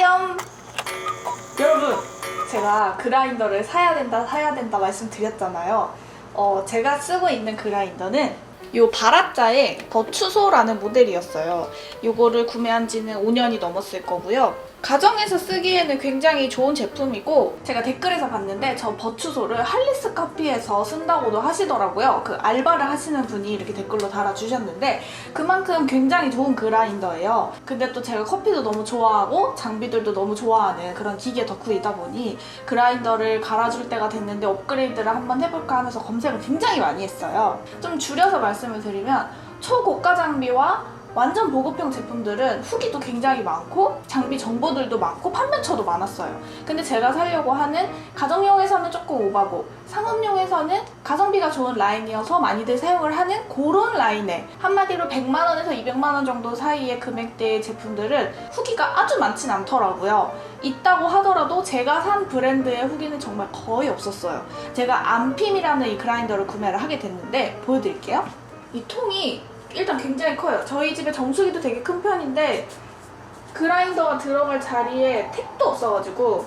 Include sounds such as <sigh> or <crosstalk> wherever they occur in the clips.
빠염 여러분. 제가 그라인더를 사야 된다 사야 된다 말씀드렸잖아요. 어, 제가 쓰고 있는 그라인더는 요 바라짜의 버추소라는 모델이었어요. 요거를 구매한 지는 5년이 넘었을 거고요 가정에서 쓰기에는 굉장히 좋은 제품이고 제가 댓글에서 봤는데 저 버추소를 할리스 커피에서 쓴다고도 하시더라고요 그 알바를 하시는 분이 이렇게 댓글로 달아주셨는데 그만큼 굉장히 좋은 그라인더예요. 근데 또 제가 커피도 너무 좋아하고 장비들도 너무 좋아하는 그런 기계 덕후이다 보니 그라인더를 갈아줄 때가 됐는데 업그레이드를 한번 해볼까 하면서 검색을 굉장히 많이 했어요. 좀 줄여서 말씀을 드리면 초고가 장비와 완전 보급형 제품들은 후기도 굉장히 많고 장비 정보들도 많고 판매처도 많았어요. 근데 제가 사려고 하는 가정용에서는 조금 오바고 상업용에서는 가성비가 좋은 라인이어서 많이들 사용을 하는 그런 라인에 한마디로 100만 원에서 200만 원 정도 사이의 금액대의 제품들은 후기가 아주 많진 않더라고요. 있다고 하더라도 제가 산 브랜드의 후기는 정말 거의 없었어요. 제가 안핌이라는 이 그라인더를 구매를 하게 됐는데 보여드릴게요. 이 통이 일단 굉장히 커요. 저희 집에 정수기도 되게 큰 편인데 그라인더가 들어갈 자리에 택도 없어가지고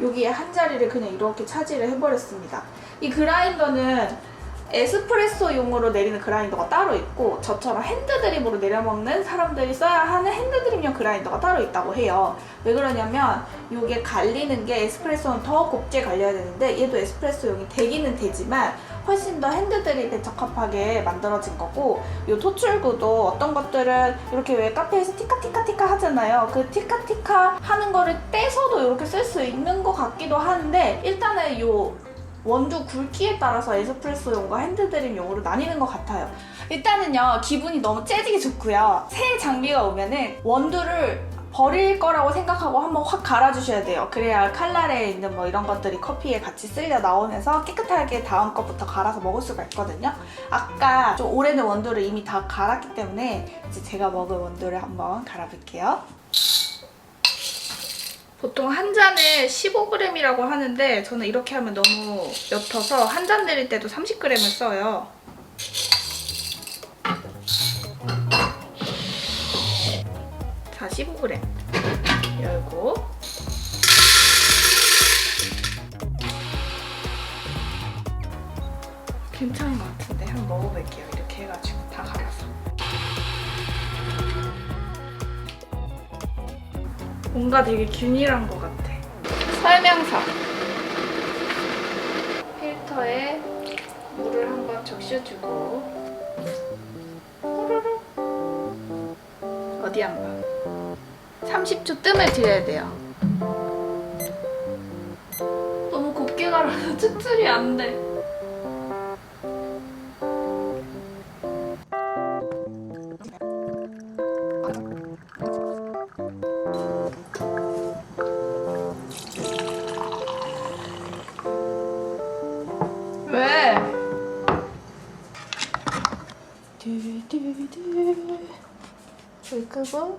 여기에 한 자리를 그냥 이렇게 차지를 해버렸습니다. 이 그라인더는 에스프레소용으로 내리는 그라인더가 따로 있고 저처럼 핸드드립으로 내려먹는 사람들이 써야 하는 핸드드립용 그라인더가 따로 있다고 해요. 왜 그러냐면 이게 갈리는 게 에스프레소는 더 곱게 갈려야 되는데 얘도 에스프레소용이 되기는 되지만 훨씬 더 핸드드립에 적합하게 만들어진 거고 이 토출구도 어떤 것들은 이렇게 왜 카페에서 티카티카티카 하잖아요. 그 티카티카 하는 거를 떼서도 이렇게 쓸 수 있는 것 같기도 한데 일단은 이 원두 굵기에 따라서 에스프레소용과 핸드드립용으로 나뉘는 것 같아요. 일단은요 기분이 너무 재지기 좋고요. 새 장비가 오면은 원두를 버릴 거라고 생각하고 한번 확 갈아주셔야 돼요. 그래야 칼날에 있는 뭐 이런 것들이 커피에 같이 쓸려 나오면서 깨끗하게 다음 것부터 갈아서 먹을 수가 있거든요. 아까 좀 오래된 원두를 이미 다 갈았기 때문에 이제 제가 먹을 원두를 한번 갈아볼게요. 보통 한 잔에 15g이라고 하는데 저는 이렇게 하면 너무 옅어서 한 잔 내릴 때도 30g을 써요. 15g 열고 괜찮은 것 같은데 한번 먹어볼게요. 이렇게 해가지고 다 갈아서. 뭔가 되게 균일한 것 같아. 설명서. 필터에 물을 한번 적셔주고. 어디 한번. 30초 뜸을 들여야 돼요. 너무 곱게 갈아서 <laughs> 추출이 안 돼. 왜? 두두두 불 끄고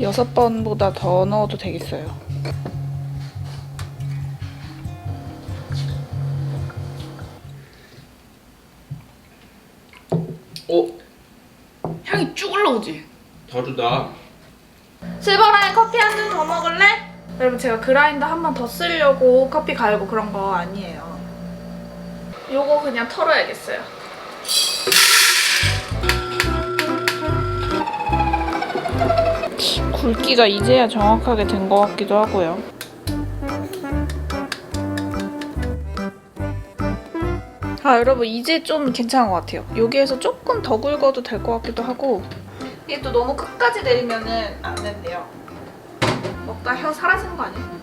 여섯 번보다 더 넣어도 되겠어요 오 향이 쭉 올라오지? 다르다. 실버라인 커피 한 잔 더 먹을래? 여러분 제가 그라인더 한 번 더 쓰려고 커피 갈고 그런 거 아니에요. 요거 그냥 털어야겠어요. 굵기가 이제야 정확하게 된 것 같기도 하고요. 아 여러분 이제 좀 괜찮은 것 같아요. 여기에서 조금 더 굵어도 될 것 같기도 하고 이게 또 너무 끝까지 내리면 은 안 된대요. 먹다 혀 사라지는 거 아니에요?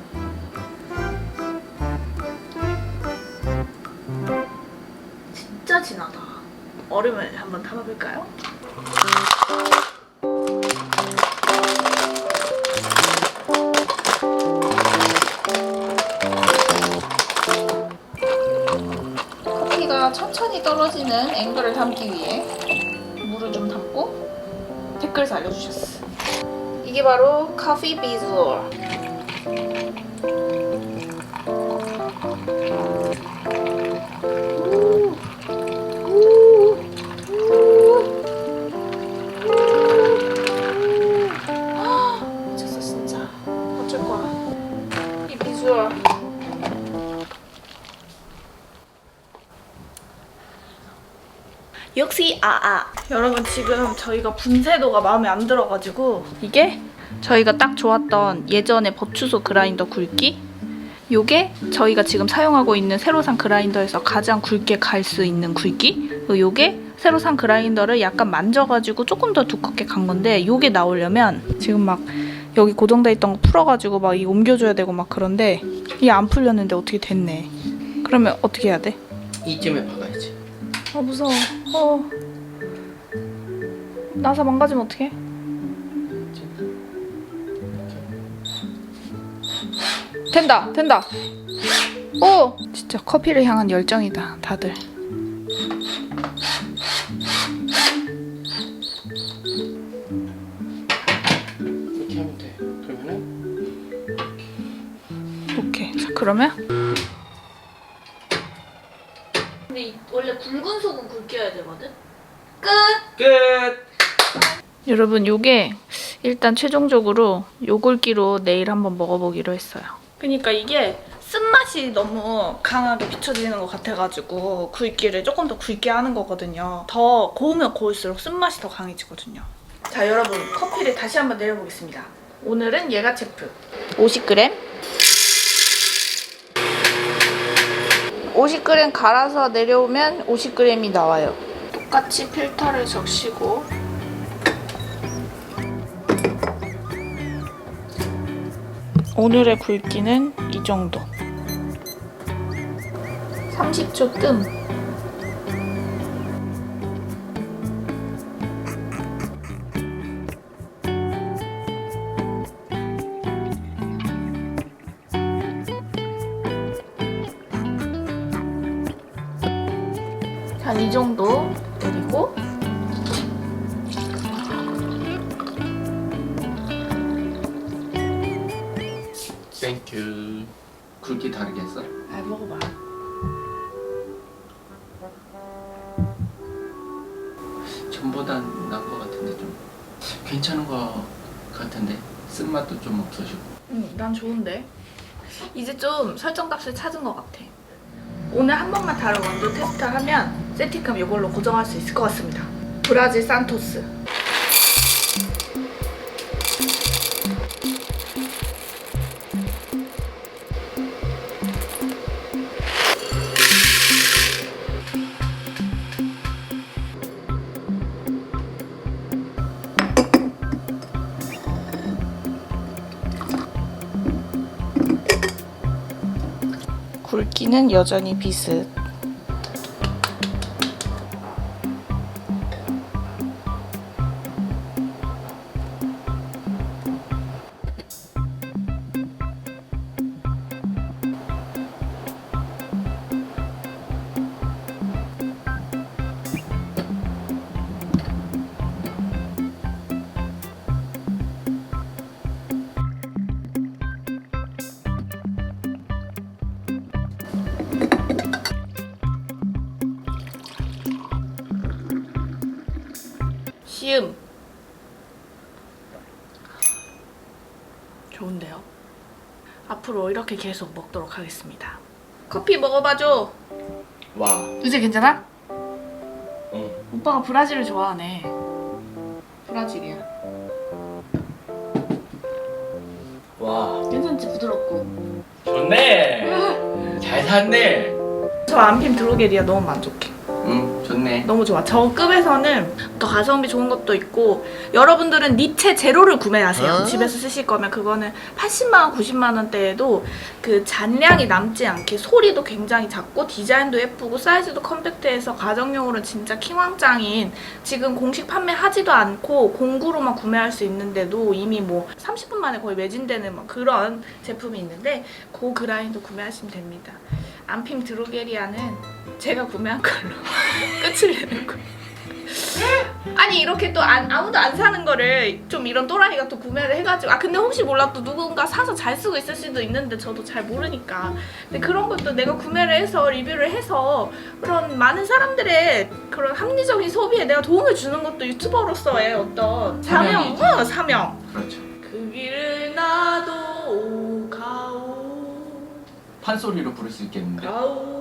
진짜 진하다. 얼음을 한번 담아볼까요? 떨어지는 앵글을 담기 위해 물을 좀 담고 댓글에서 알려주셨어. 이게 바로 커피 비주얼. 역시 아아 여러분 지금 저희가 분쇄도가 마음에 안 들어가지고 이게 저희가 딱 좋았던 예전에 버추소 그라인더 굵기 요게 저희가 지금 사용하고 있는 새로 산 그라인더에서 가장 굵게 갈 수 있는 굵기 그리고 요게 새로 산 그라인더를 약간 만져가지고 조금 더 두껍게 간 건데 요게 나오려면 지금 막 여기 고정돼 있던 거 풀어가지고 막 이 옮겨줘야 되고 막 그런데 이게 안 풀렸는데 어떻게 됐네 그러면 어떻게 해야 돼? 이쯤에 박아야지. 아 무서워. 어. 나사 망가지면 어떡해? 된다, 된다. 오, 진짜 커피를 향한 열정이다, 다들. 이렇게 하면 돼. 그러면은 오케이. 자, 그러면. 근데 이, 원래 굵은 속은 굵게 해야 되거든. 끝. 끝. 여러분 요게 일단 최종적으로 요 굵기로 내일 한번 먹어보기로 했어요. 그러니까 이게 쓴맛이 너무 강하게 비춰지는 것 같아가지고 굵기를 조금 더 굵게 하는 거거든요. 더 고우면 고울수록 쓴맛이 더 강해지거든요. 자 여러분 커피를 다시 한번 내려보겠습니다. 오늘은 얘가 체프 50g 50g 갈아서 내려오면 50g이 나와요. 똑같이 필터를 적시고 오늘의 굵기는 이 정도. 30초 뜸. 한이 정도 그리고 땡큐. 굵기 다르게 했어? 아 먹어봐. 전보다 나은 것 같은데 좀 괜찮은 것 같은데 쓴맛도 좀 없어지고. 응, 난 좋은데. 이제 좀 설정값을 찾은 것 같아. 오늘 한 번만 다른 원두 테스트하면 세티캅 이걸로 고정할 수 있을 것 같습니다. 브라질 산토스. 굵기는 여전히 비슷. 앞으로 이렇게 계속 먹도록 하겠습니다. 커피 먹어봐줘. 와. 이제 괜찮아? 응. 오빠가 브라질을 좋아하네. 브라질이야. 와. 괜찮지? 부드럽고. 좋네. 잘 샀네. 저 안핀 드로게리아 너무 만족해. 응, 좋네. 너무 좋아. 저 급에서는 더 가성비 좋은 것도 있고 여러분들은 니체 제로를 구매하세요. 어? 집에서 쓰실 거면 그거는 80만 원, 90만 원대에도 그 잔량이 남지 않게 소리도 굉장히 작고 디자인도 예쁘고 사이즈도 컴팩트해서 가정용으로는 진짜 킹왕짱인 지금 공식 판매하지도 않고 공구로만 구매할 수 있는데도 이미 뭐 30분 만에 거의 매진되는 막 그런 제품이 있는데 그 그라인도 구매하시면 됩니다. 안핌 드로게리아는 제가 구매한 걸로 <laughs> 끝을 내는 거. 아니 이렇게 또 안, 아무도 안 사는 거를 좀 이런 또라이가 또 구매를 해가지고 아 근데 혹시 몰라 또 누군가 사서 잘 쓰고 있을 수도 있는데 저도 잘 모르니까 근데 그런 것도 내가 구매를 해서 리뷰를 해서 그런 많은 사람들의 그런 합리적인 소비에 내가 도움을 주는 것도 유튜버로서의 어떤 사명 사명이지. 어, 사명 그렇죠. 그 길을 나도 가오 판소리로 부를 수 있겠는데. 가오